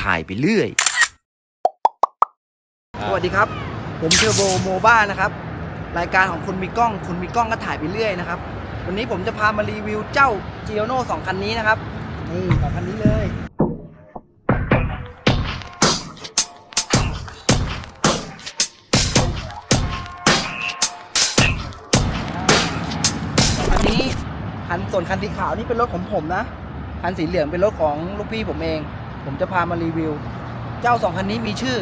ถ่ายไปเรื่อย สวัสดีครับ ผมเทอร์โบโมบ้านะครับ รายการของคนมีกล้องคนมีกล้องก็ถ่ายไปเรื่อยนะครับ วันนี้ผมจะพามารีวิวเจ้า g i o n o 2คันนี้นะครับ นี่สองคันนี้เลยคันนี้คันส่วนคันสีขาวนี่เป็นรถของผมนะ คันสีเหลืองเป็นรถของลูกพี่ผมเอง ผมจะพามารีวิว เจ้าสองคันนี้มีชื่อ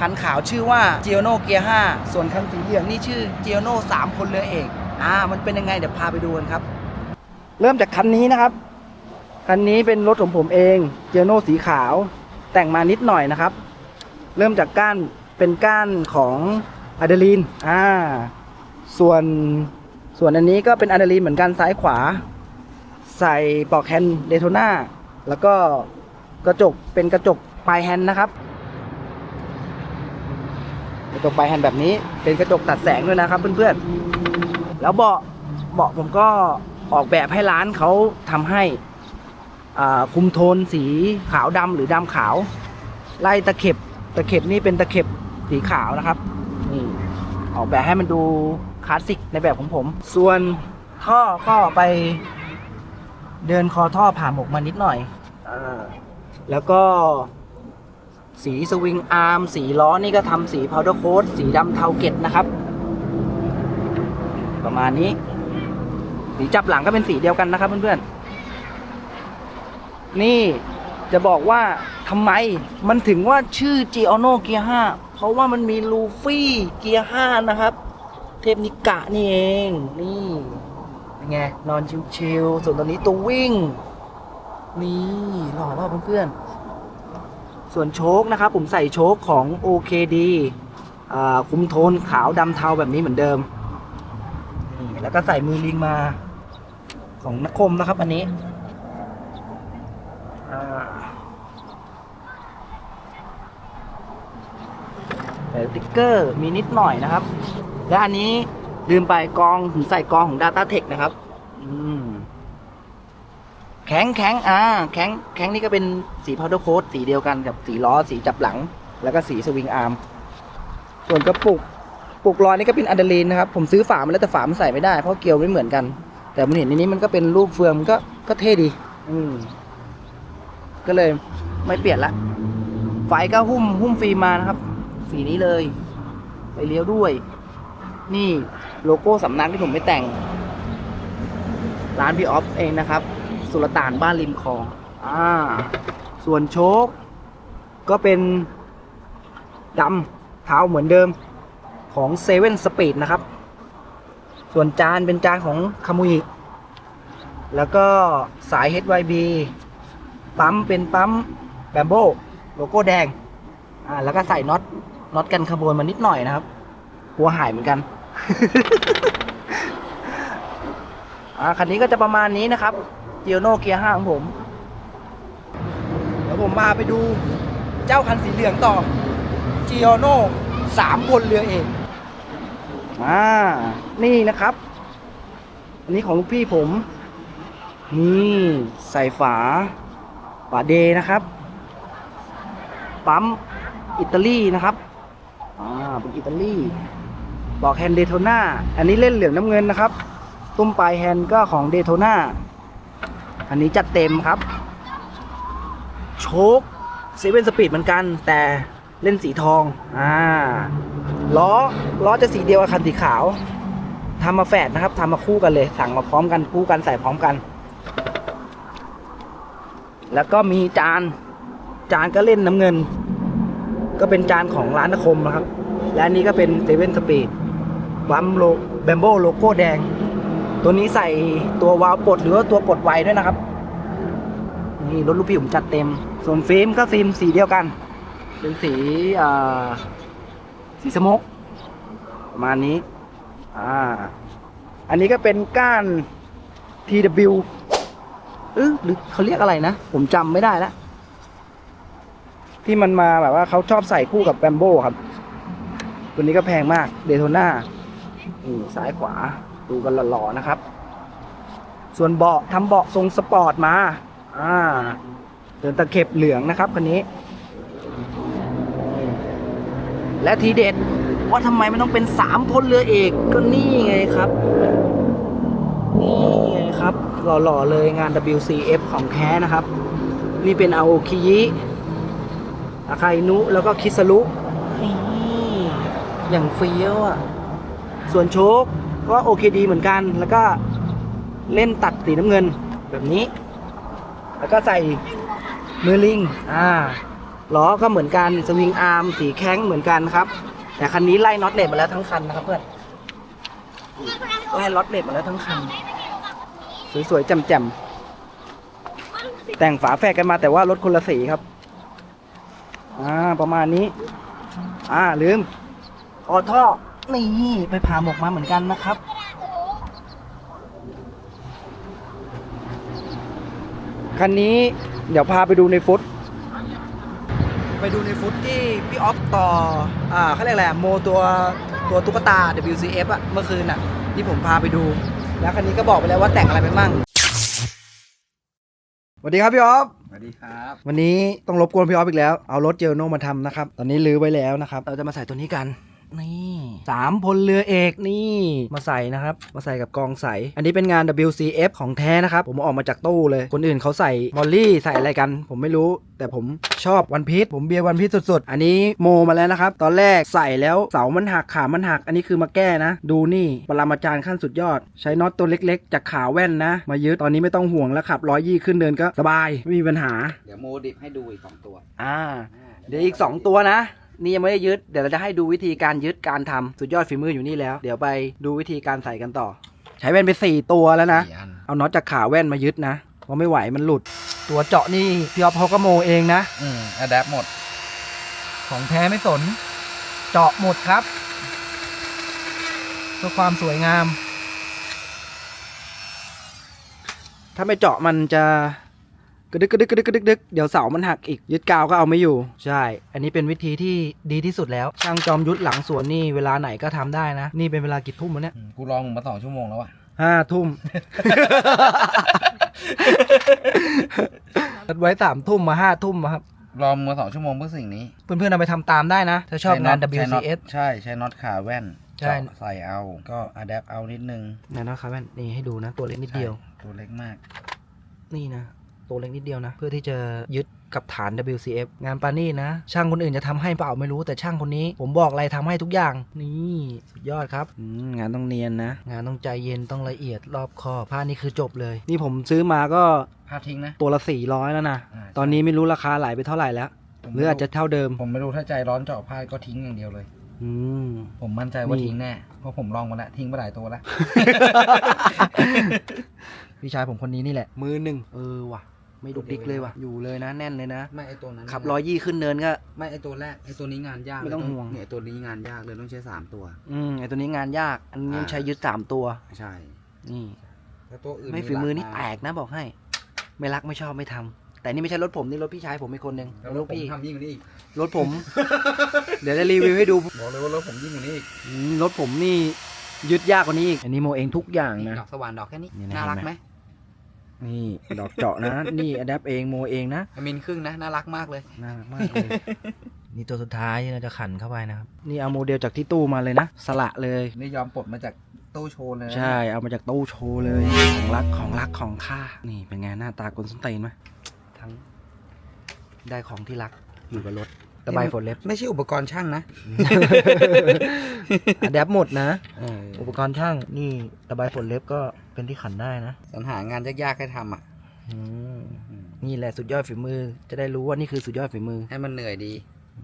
คันขาวชื่อว่า g i o n o Gear 5ส่วนคันสีเหลืองนี่ชื่อ g i o n o 3พลเรือเอกอ่ามันเป็นยังไงเดี๋ยวพาไปดูกันครับ เริ่มจากคันนี้นะครับ คันนี้เป็นรถของผมเอง g i o n o สีขาว แต่งมานิดหน่อยนะครับ เริ่มจากก้านเป็นก้านของอะดรีลีนอ่าส่วนส่วนอันนี้ก็เป็นอะดรีลีนเหมือนกันซ้ายขวา ใส่ปลอกแฮนเดโทนาแล้วก็ กระจกเป็นกระจกปลายแฮนด์นะครับ กระจกปลายแฮนด์แบบนี้ เป็นกระจกตัดแสงด้วยนะครับเพื่อนๆ แล้วเบาะเบาะผมก็ออกแบบให้ร้านเขาทำให้คุมโทนสีขาวดำหรือดำขาว ไล่ตะเข็บตะเข็บนี่เป็นตะเข็บสีขาวนะครับนี่ออกแบบให้มันดูคลาสสิกในแบบของผม ส่วนท่อก็ไปเดินคอท่อผ่าหมกมานิดหน่อยอ แล้วก็สีสวิงอาร์มสีล้อนี่ก็ทำสีพาวเดอร์โค้ดสีดำเทาเกตนะครับ ประมาณนี้ สีจับหลังก็เป็นสีเดียวกันนะครับเพื่อนๆ นี่จะบอกว่าทำไมมันถึงว่าชื่อ g i o n o Gear 5เพราะว่ามันมีลูฟี่เกียร์5นะครับ เทพนิกะนี่เอง นี่เป็นไง นอนชิวๆส่วนตอนนี้ตัววิ่ง นี่หล่อมากเพื่อนๆ ส่วนโชคนะครับ ผมใส่โชคของ OKD คุมโทนขาวดำเทาแบบนี้เหมือนเดิมนี่แล้วก็ใส่มือลิงมาของนักคมนะครับอันนี้แต่ติ๊กเกอร์มีนิดหน่อยนะครับ และอันนี้ลืมไปกองผมใส่กองของ Data Tech นะครับ ข็งแข็งอ่าแข็งแข็งนี่ก็เป็นสีพาวเดอร์โค้ดสีเดียวกันกับสีล้อสีจับหลัง แล้วก็สีสวิงอาร์มส่วนกระปุกปุกล้อนี่ก็เป็นอะดรีลีนนะครับ ผมซื้อฝามาแล้วแต่ฝามันใส่ไม่ได้เพราะเกลียวไม่เหมือนกัน แต่มันเห็นในนี้มันก็เป็นรูปเฟืองมันก็ก็เท่ดี อืมก็เลยไม่เปลี่ยนละไฟก็หุ้มหุ้มฟิล์มมานะครับ สีนี้เลยไปเลี้ยวด้วย นี่โลโก้สำนักที่ผมไม่แต่ง ร้านพี่ออฟเองนะครับ สุลต่านบ้านริมคลองอ่าส่วนโชคก็เป็นดำเท้าเหมือนเดิมของเซเว่นสปีดนะครับ ส่วนจานเป็นจานของคามุยแล้วก็สาย HYB ปั๊มเป็นปั๊มแบมโบโลโก้แดง อ่า แล้วก็ใส่น็อต น็อตกันขบวนมานิดหน่อยนะครับ กลัวหายเหมือนกัน อ่า คันนี้ก็จะประมาณนี้นะครับ เจียโนเกียร์ห้าของผม เดี๋ยวผมมาไปดูเจ้าคันสีเหลืองต่อเจียโนสามพลเรือเองอ่านี่นะครับ อันนี้ของลูกพี่ผม นี่ใส่ฝา ฝาเดนะครับ ปั๊มอิตาลีนะครับ อ่า เป็นอิตาลีบอกแฮนด์เดโทนาอันนี้เล่นเหลืองน้ำเงินนะครับ ตุ้มปลายแฮนก็ของเดโทนา อันนี้จัดเต็มครับ โชคเซเว่นสปีดเหมือนกัน แต่เล่นสีทอง อ่า ล้อ ล้อจะสีเดียวกับคันสีขาวทำมาแฝดนะครับทำมาคู่กันเลย สั่งมาพร้อมกันคู่กันใส่พร้อมกัน แล้วก็มีจาน จานก็เล่นน้ำเงิน ก็เป็นจานของร้านนคมนะครับ และอันนี้ก็เป็นเซเว่นสปีดบัมโลแบมโบโลโก้แดง ตัวนี้ใส่ตัววาล์วปลดหรือว่าตัวปลดไวด้วยนะครับ นี่รถลูกพี่ผมจัดเต็ม ส่วนฟิล์มก็ฟิล์มสีเดียวกัน เป็นสีอ่าสีสมกประมาณนี้ อ่า อันนี้ก็เป็นก้าน TW เออหรือเขาเรียกอะไรนะ ผมจำไม่ได้แล้วที่มันมาแบบว่าเขาชอบใส่คู่กับแบมโบครับ ตัวนี้ก็แพงมากเดโทน่านี่ซ้ายขวา ดูกันหล่อๆนะครับ ส่วนเบาะทำเบาะทรงสปอร์ตมาอ่าเดินตะเข็บเหลืองนะครับคันนี้ และทีเด็ดว่าทำไมมันต้องเป็นสามพลเรือเอกก็นี่ไงครับ นี่ไงครับ หล่อๆเลยงาน WCF ของแท้นะครับ นี่เป็นอาโอคิยิอาคาอินุแล้วก็คิสรุอย่างเฟี้ยวอะ ส่วนโชค ก็โอเคดีเหมือนกัน แล้วก็เล่นตัดสีน้ำเงินแบบนี้ แล้วก็ใส่มือลิงอ่าล้อก็เหมือนกันสวิงอาร์มสีแข้งเหมือนกันครับ แต่คันนี้ไล่น็อตเลดมาแล้วทั้งคันนะครับเพื่อนไล่น็อตเลดมาแล้วทั้งคัน สวยๆแจ่มๆแต่งฝาแฝดกันมาแต่ว่ารถคนละสีครับอ่าประมาณนี้ อ่าลืมออท่อ นี่ไปผ่าหมกมาเหมือนกันนะครับ คันนี้เดี๋ยวพาไปดูในฟุต ไปดูในฟุตที่พี่ออฟต่อ อ่าเขาเรียกอะไรอะโมตัวตัวตุ๊กตา WCF อะเมื่อคืนอะที่ผมพาไปดู แล้วคันนี้ก็บอกไปแล้วว่าแต่งอะไรไปมั่งสวัสดีครับพี่ออฟสวัสดีครับ วันนี้ต้องรบกวนพี่ออฟอีกแล้ว เอารถเจลโนมาทำนะครับ ตอนนี้ลื้อไว้แล้วนะครับ เราจะมาใส่ตัวนี้กัน นี่สามพลเรือเอกนี่มาใส่นะครับ มาใส่กับกองใส อันนี้เป็นงาน WCF ของแท้นะครับ ผมเอาออกมาจากตู้เลย คนอื่นเขาใส่มอลลี่ใส่อะไรกัน ผมไม่รู้ แต่ผมชอบวันพีชผมเบียร์วันพีชสุดๆ อันนี้โมมาแล้วนะครับ ตอนแรกใส่แล้วเสามันหักขามันหัก อันนี้คือมาแก้นะ ดูนี่ปรมาจารย์ขั้นสุดยอด ใช้น็อตตัวเล็กๆ จากขาแว่นนะ มายึดตอนนี้ไม่ต้องห่วงแล้วขับร้อยยี่ขึ้นเดินก็สบายไม่มีปัญหา เดี๋ยวโมดิฟให้ดูอีกสองตัว อ่า เดี๋ยวอีก2ตัวนะ นี่ยังไม่ได้ยึด เดี๋ยวเราจะให้ดูวิธีการยึดการทำสุดยอดฝีมืออยู่นี่แล้ว เดี๋ยวไปดูวิธีการใส่กันต่อ ใช้แว่นไป4ตัวแล้วนะ สี่อันเอาน็อตจากขาแว่นมายึดนะ เพราะไม่ไหวมันหลุด ตัวเจาะนี่พี่ออฟเขาก็โมเองนะ อืมอะแดปหมด ของแท้ไม่สน เจาะหมดครับเพื่อความสวยงาม ถ้าไม่เจาะมันจะ กระดึกกระดึกกระดึกกระดึกกระดึกเดี๋ยวเสามันหักอีกยึดกาวก็เอาไม่อยู่ ใช่ อันนี้เป็นวิธีที่ดีที่สุดแล้ว ช่างจอมยุทธหลังสวนนี่เวลาไหนก็ทำได้นะ นี่เป็นเวลากี่ทุ่มวะเนี่ยอืมกูลองมึงมาสองชั่วโมงแล้วอะห้าทุ่ม นัดไว้สามทุ่มมาห้าทุ่มอะครับลองมึงมาสองชั่วโมงเพื่อสิ่งนี้เพื่อนๆเอาไปทำตามได้นะ ถ้าชอบงานใน็ตใน็อต WCS ใช่ใช้น็อตขาแว่นใช่ เจาะใส่เอาก็อะแดปเอานิดนึงเนี่ยนะครับแว่นนี่ให้ดูนะ ตัวเล็กนิดเดียว ใช่ตัวเล็กมาก นี่นะ ตัวเล็กนิดเดียวนะ เพื่อที่จะยึดกับฐาน WCF งานปานี่นะ ช่างคนอื่นจะทำให้เปล่าไม่รู้แต่ช่างคนนี้ ผมบอกอะไรทำให้ทุกอย่าง นี่สุดยอดครับอืมงานต้องเนียนนะ งานต้องใจเย็นต้องละเอียดรอบคอบผ้านี่คือจบเลย นี่ผมซื้อมาก็พาทิ้งนะ ตัวละ400แล้วนะอ่าใช่ตอนนี้ไม่รู้ราคาไหลไปเท่าไหร่แล้วผมหรืออาจจะเท่าเดิม ผมไม่รู้ถ้าใจร้อนเจาะพลาดก็ทิ้งอย่างเดียวเลยอืมผมมั่นใจว่านี่ทิ้งแน่ เพราะผมลองมาแล้วทิ้งไปหลายตัวแล้วพี่ชายผมคนนี้นี่แหละ มือหนึ่งเออว่ะ ไม่ดุกดิกเลยว่ะ อยู่เลยนะแน่นเลยนะ ไม่ไอตัวนั้นขับร้อยยี่ขึ้นเนินก็ ไม่ไอตัวแรกไอตัวนี้งานยากไม่ต้องเลยห่วงเนี่ยไอ้ตัวนี้งานยากเลยต้องใช้สามตัว อืมไอตัวนี้งานยาก อันนี้อ่าใช้ยึดสามตัว ใช่ นี่ถ้าตัวอื่นไม่ฝีมือนี่หลัแตกนะบอกให้ ไม่รักไม่ชอบไม่ทำแต่นี่ไม่ใช่รถผมนี่รถพี่ชายผมอีกคนหนึ่งแล้วรรถถผมพี่ทำยิ่งกว่านี้อีกรถผม เดี๋ยวจะรีวิวให้ดูบอกเลยว่ารถผมยิ่งกว่านี้อีกอืมรถผมนี่ยึดยากกว่านี้อีกอันนี้โมเองทุกอย่างนะดอกสว่านดอกแค่นี้นี่นะน่ารักเห็นไหไหมม นี่ดอกเจาะนะ นี่อะแดปเองโมเองนะมินครึ่งนะน่ารักมากเลย น่ารักมากเลย นี่ตัวสุดท้ายที่เราจะขันเข้าไปนะครับ นี่เอาโมเดลจากที่ตู้มาเลยนะ สละเลย นี่ยอมปลดมาจากตู้โชว์เลยนะใช่ เอามาจากตู้โชว์เลย ของรักของรักของข้า นี่เป็นไงหน้าตากลส้นตีนไหมทั้งได้ของที่รักอยู่กับรถตะไบฝนเล็บไม่ใช่อุปกรณ์ช่างนะ อะแดปหมดนะอุปกรณ์ช่างนี่ตะไบฝนเล็บก็ เป็นที่ขันได้นะสรรหางานยากๆให้ทำอะอืมนี่แหละสุดยอดฝีมือ จะได้รู้ว่านี่คือสุดยอดฝีมือให้มันเหนื่อยดี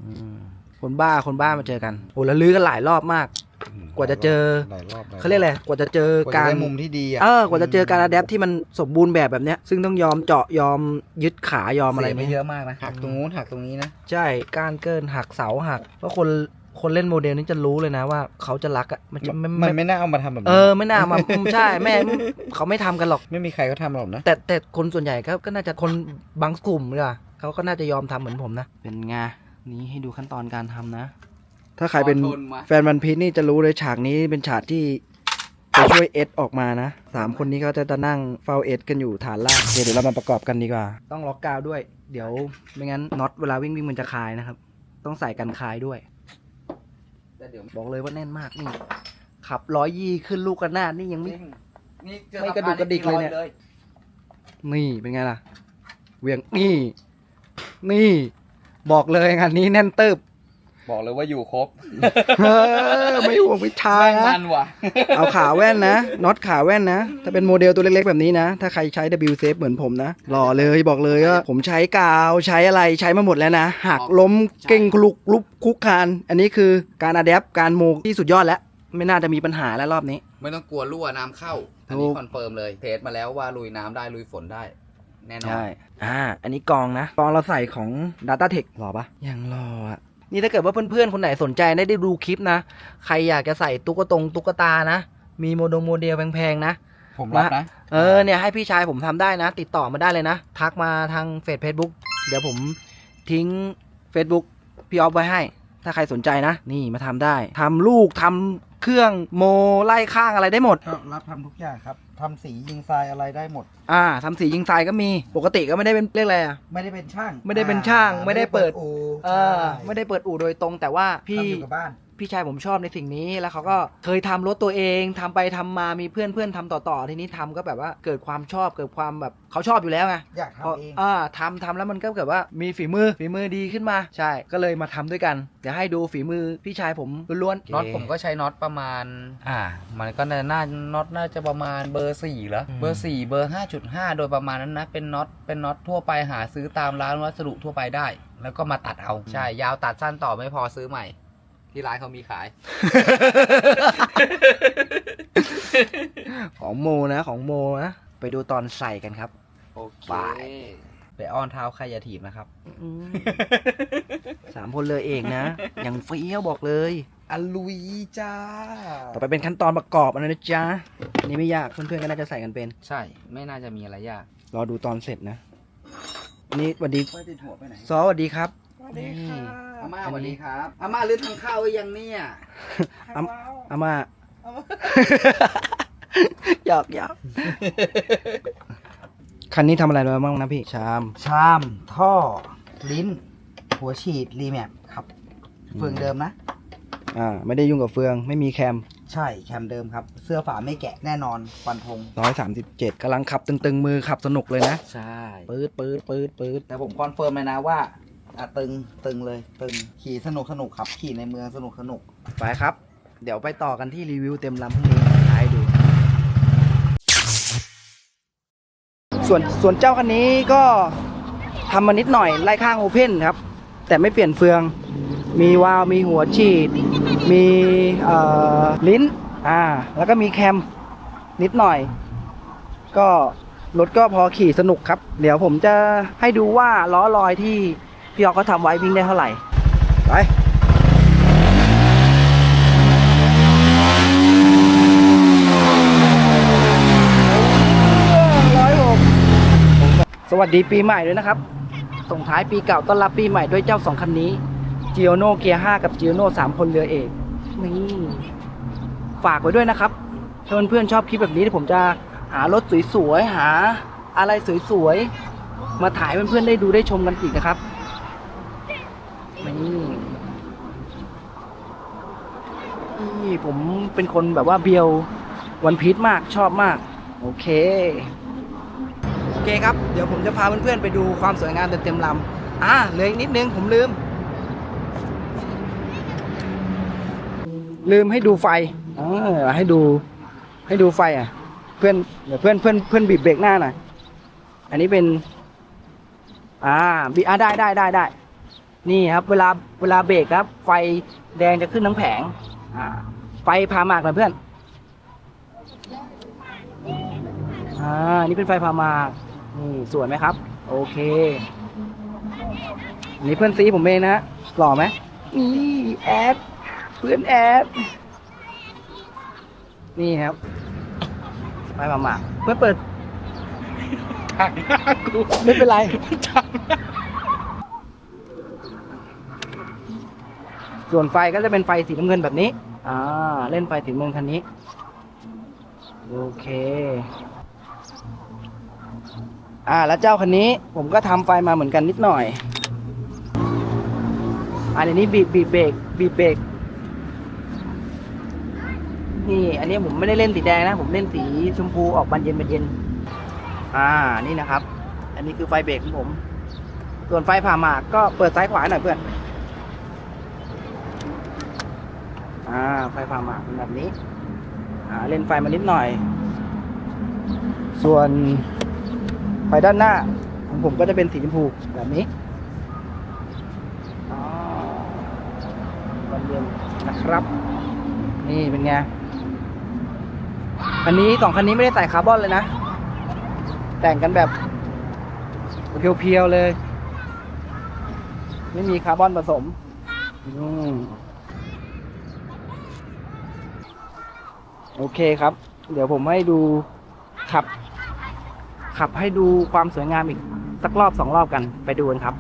อืมคนบ้าคนบ้ามาเจอกันโอ้แล้วลื้อกันหลายรอบมาก กว่าจะเจอ หลายรอบหลเขาเรียกอะไรกว่าจะเจอกว่าจะการ ได้มุมที่ดีอะเออกว่าจะเจอการอะแดปที่มันสมบูรณ์แบบแบบเนี้ย ซึ่งต้องยอมเจาะยอมยึดขายอมอะไรเสียไปไม่เยอะมากนะหักตรงนู้นหักตรงนี้นะ ใช่ การเกินหักเสาหัก เพราะคน คนเล่นโมเดลนี้จะรู้เลยนะว่าเขาจะรักอะมันจะไม่มันไม่ไม่น่าเอามาทำแบบเอนี้อไม่น่ามาอืมใช่แม่เขาไม่ทำกันหรอก ไม่มีใครเขาทำหรอกนะ แต่แต่คนส่วนใหญ่ก็ก็น่าจะคนบางกลุ่มเลยอะเขาก็น่าจะยอมทำเหมือนผมนะ เป็นไงนี้ให้ดูขั้นตอนการทำนะ ถ้าใครเป็นขอทนวะแฟนวันพีชนี่จะรู้เลยฉากนี้เป็นฉากที่ไปช่วยไว้เอสออกมานะสามคนนี้ก็จะจะนั่งเฝ้าเอสกันอยู่ฐานล่างเดี๋ยวเรามาประกอบกันดีกว่า ต้องล็อกกาวด้วย เดี๋ยวไม่งั้นน็อตเวลาวิ่งวิ่งมันจะคายนะครับ ต้องใส่กันคายด้วยแต่ เดี๋ยวบอกเลยว่าแน่นมากนี่ ขับร้อยยี่ขึ้นลูกกันหน้าดนี่ยังไม่ นี่เจอไม่กระดุกกระดิกเลยเนี่ย นี่เป็นไงล่ะเหวียงนี่ นี่ บอกเลยงานนี้แน่นเติบ บอกเลยว่าอยู่ครบเออไม่ห่วงวิชานะมันว่ะ เอาขาแว่นนะน็อตขาแว่นนะ ถ้าเป็นโมเดลตัวเล็กๆแบบนี้นะ ถ้าใครใช้ W Safe เหมือนผมนะหล่อเลยบอกเลยว่าผมใช้กาวใช้อะไรใช้มาหมดแล้วนะหักล้มเก่งคลุกลุกคุกคาน อันนี้คือการอะแดปการโมที่สุดยอดแล้ว ไม่น่าจะมีปัญหาแล้วรอบนี้ ไม่ต้องกลัวรั่วน้ำเข้า อันถูนี้กคอนเฟิร์มเลยเทสมาแล้วว่าลุยน้ำได้ลุยฝนได้ แน่นอน ใช่ อ่า อันนี้กองนะ กองเราใส่ของ Data Tech หรอปะยังรออะ นี่ถ้าเกิดว่าเพื่อนๆ คนไหนสนใจได้ได้ดูคลิปนะ ใครอยากจะใส่ตุ๊กตงตุ๊กตานะ มีโมดงโมเดลแพงๆนะ ผมรับนะ เออเนี่ยให้พี่ชายผมทำได้นะ ติดต่อมาได้เลยนะ ทักมาทางเฟซเฟซบุ๊กเดี๋ยวผมทิ้ง Facebook พี่ออฟไว้ให้ ถ้าใครสนใจนะ นี่มาทำได้ทำลูกทำเครื่องโมไล่ข้างอะไรได้หมดครับรับทำทุกอย่างครับทำสียิงทรายอะไรได้หมด อ่าทำสียิงทรายก็มีปกติก็ไม่ได้เป็นเรียกอะไรอะ ไม่ได้เป็นช่างไม่ได้เป็นช่างอ่ไม่ได้เปิด อู่เออไม่ได้เปิดอู่โดยตรง แต่ว่าพี่ ทำอยู่กับบ้าน พี่ชายผมชอบในสิ่งนี้แล้วเขาก็เคยทำรถตัวเองทำไปทำมามีเพื่อนเพื่อนทำต่อๆ ทีนี้ทำก็แบบว่าเกิดความชอบเกิดความแบบเขาชอบอยู่แล้วไงอยากพอทำเองอ่าทำทำแล้วมันก็แบบว่ามีฝีมือฝีมือดีขึ้นมา ใช่ก็เลยมาทำด้วยกันเดี๋ยวให้ดูฝีมือพี่ชายผมล้วนๆ น็อตผมก็ใช้น็อตประมาณ อ่า มันก็น่าน่าน็อตน่าจะประมาณเบอร์สี่เหรออืมเบอร์สี่เบอร์ห้าจุดห้าโดยประมาณนั้นนะ เป็นน็อต เป็นน็อตทั่วไปหาซื้อตามร้านวัสดุทั่วไปได้ แล้วก็มาตัดเอา ใช่ ยาวตัดสั้นต่อไม่พอซื้อใหม่ ที่ร้านเขามีขาย ของโมนะของโมนะไปดูตอนใส่กันครับ โอเค ไป ไปอ้อนเท้าใครอย่าถีบนะครับอืมสามคนเลยเองนะ อย่างเฟี้ยวบอกเลย อลุยจ้า ต่อไปเป็นขั้นตอนประกอบอันนั้นนะจ๊ะอันนี่ไม่ยากเพื่อนๆก็น่าจะใส่กันเป็น ใช่ ไม่น่าจะมีอะไรยาก รอดูตอนเสร็จนะอันนี่สวัสดีไม่ติดหัวไปไหนซอสวัสดีครับ สวัสดีค่ะอาม่าสวัสดีครับอาม่าลืมทางข้าวไว้ยังเนี่ยอาอามาหยอกหยอกคันนี้ทำอะไรมาบ้างนะพี่ ชาม ชาม ท่อ ลิ้น หัวฉีด รีแมปครับเฟืองเดิมนะ อ่าไม่ได้ยุ่งกับเฟือง ไม่มีแคมใช่แคมเดิมครับ เสื้อฝาไม่แกะแน่นอนฟันธงร้อยสามสิบเจ็ดกำลังขับตึงๆมือขับสนุกเลยนะใช่ปื๊ดปื๊ดปื๊ดปื๊ดแต่ผมคอนเฟิร์มเลยนะว่าอะตึงตึงเลยตึงขี่สนุกสนุกครับขี่ในเมืองสนุกสนุกไปครับ เดี๋ยวไปต่อกันที่รีวิวเต็มลำพรุ่งนี้ให้ดู ส่วนส่วนเจ้าคันนี้ก็ทำมานิดหน่อยไล่ข้างโอเพนครับ แต่ไม่เปลี่ยนเฟือง มีวาล์วมีหัวฉีด มีลิ้นอ่าแล้วก็มีแคมนิดหน่อย ก็รถก็พอขี่สนุกครับ เดี๋ยวผมจะให้ดูว่าล้อลอยที่พี่ออกเขาทำไว้วิ่งได้เท่าไหร่ ไปสวัสดีปีใหม่ด้วยนะครับ ส่งท้ายปีเก่าต้อนรับปีใหม่ด้วยเจ้าสองคันนี้ g i o n o เกียร์5กับ g i o n o 3พลเรือเอก นี่ฝากไว้ด้วยนะครับ ถ้าเพื่อนๆชอบคลิปแบบนี้เดี๋ยวผมจะหารถสวยๆ หาอะไรสวยๆ มาถ่ายเพื่อนๆได้ดูได้ชมกันอีกนะครับนี่นี่ผมเป็นคนแบบว่าเบียววันพีชมากชอบมาก โอเค โอเคครับ เดี๋ยวผมจะพาเพื่อนๆไปดูความสวยงามเต็มๆลำอ่าเหลืออีกนิดนึงผมลืม ลืมให้ดูไฟอ่าให้ดู ให้ดูไฟอะ เพื่อนเดี๋ยวเพื่อนเพื่อนเพื่อนบีบเบรกหน้าหน่อยอันนี้เป็น อ่าบีอ่าได้ได้ได้ได้ นี่ครับ เวลาเวลาเบรกครับ ไฟแดงจะขึ้นทั้งแผง อ่า ไฟพามากหน่อยเพื่อน อ่า นี่เป็นไฟพามากนี่สวยไหมครับ โอเคอันนี้เพื่อนซีผมเองนะฮะหล่อไหมนี่แอด เพื่อนแอดนี่ครับไฟพามากเพื่อนเปิดไม่เป็นไรส่วนไฟก็จะเป็นไฟสีน้ำเงินแบบนี้ อ่า เล่นไฟสีน้ำเงินคันนี้ โอเค อ่า แล้วเจ้าคันนี้ผมก็ทำไฟมาเหมือนกันนิดหน่อยอันนี้บีบบีบเบรกบีบเบรก นี่อันนี้ผมไม่ได้เล่นสีแดงนะ ผมเล่นสีชมพูออกบานเย็นบานเย็น อ่านี่นะครับ อันนี้คือไฟเบรกของผม ส่วนไฟผ่าหมากก็เปิดซ้ายขวาหน่อยเพื่อนอ่าไฟผ่าหมากเป็นแบบนี้อ่าเล่นไฟมานิดหน่อย ส่วนไฟด้านหน้าของผมก็จะเป็นสีชมพูแบบนี้อ๋อวันเย็นนะครับ นี่เป็นไง คันนี้สองคันนี้ไม่ได้ใส่คาร์บอนเลยนะ แต่งกันแบบเพียวๆเลย ไม่มีคาร์บอนผสมโอเคครับ เดี๋ยวผมให้ดูขับ ขับให้ดูความสวยงามอีก สักรอบสองรอบกันไปดูกันครับ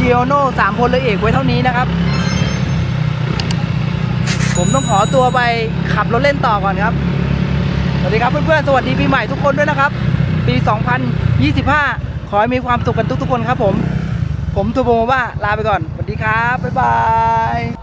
จิโอโน่สามพลเอกไว้เท่านี้นะครับ ผมต้องขอตัวไปขับรถเล่นต่อก่อนครับ สวัสดีครับเพื่อนๆ สวัสดีปีใหม่ทุกคนด้วยนะครับ ปี 2025 ขอให้มีความสุขกันทุกๆคนครับผม ผมทูโบว่าลาไปก่อน สวัสดีครับ บ๊ายบาย